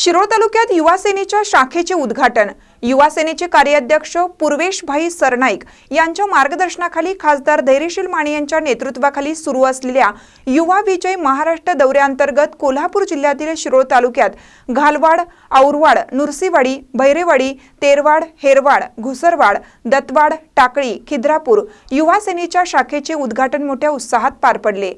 शिरोळ तालुक्यात युवा सेनेच्या शाखेचे उद्घाटन. युवा सेनेचे कार्याध्यक्ष पूर्वेशभाई सरनाईक यांच्या मार्गदर्शनाखाली खासदार धैर्यशील माने यांच्या नेतृत्वाखाली सुरू असलेल्या युवा विजय महाराष्ट्र दौऱ्याअंतर्गत कोल्हापूर जिल्ह्यातील शिरोळ तालुक्यात घालवाड औरवाड नुरसीवाडी भैरेवाडी तेरवाड हेरवाड घुसरवाड दत्तवाड टाकळी खिद्रापूर युवा सेनेच्या शाखेचे उद्घाटन मोठ्या उत्साहात पार पडले.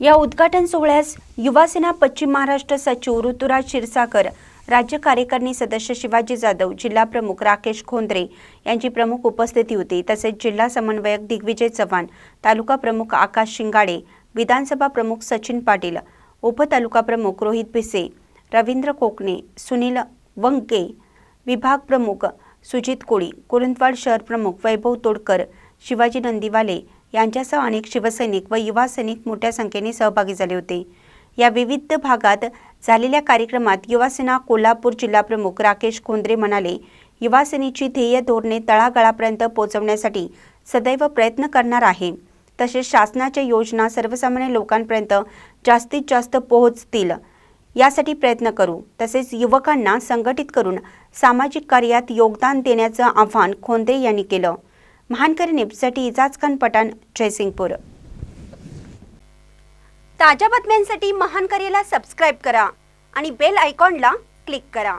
या उद्घाटन सोहळ्यास युवासेना पश्चिम महाराष्ट्र सचिव ऋतुराज क्षीरसागर राज्य कार्यकारिणी सदस्य शिवाजी जाधव जिल्हा प्रमुख राकेश खोंद्रे यांची प्रमुख उपस्थिती होती. तसेच जिल्हा समन्वयक दिग्विजय चव्हाण तालुका प्रमुख आकाश शिंगाडे विधानसभा प्रमुख सचिन पाटील उपतालुका प्रमुख रोहित भिसे रवींद्र कोकणे सुनील वंके विभाग प्रमुख सुजित कोळी कुरुंदवाड शहर प्रमुख वैभव तोडकर शिवाजी नंदीवाले यांच्यासह अनेक शिवसैनिक व युवा सैनिक मोठ्या संख्येने सहभागी झाले होते. या विविध भागात झालेल्या कार्यक्रमात युवासेना कोल्हापूर जिल्हाप्रमुख राकेश खोंद्रे म्हणाले युवासेनेची ध्येय धोरणे तळागाळापर्यंत पोहोचवण्यासाठी सदैव प्रयत्न करणार आहे. तसेच शासनाच्या योजना सर्वसामान्य लोकांपर्यंत जास्तीत जास्त पोहोचतील. यासाठी प्रयत्न करू. तसेच युवकांना संघटित करून सामाजिक कार्यात योगदान देण्याचं आव्हान खोंद्रे यांनी केलं. महानकरी न्यूजसाठी इजाजखान पठाण जयसिंगपूर. ताज्या बातम्यांसाठी महानकरीला सबस्क्राईब करा आणि बेल आयकॉनला क्लिक करा.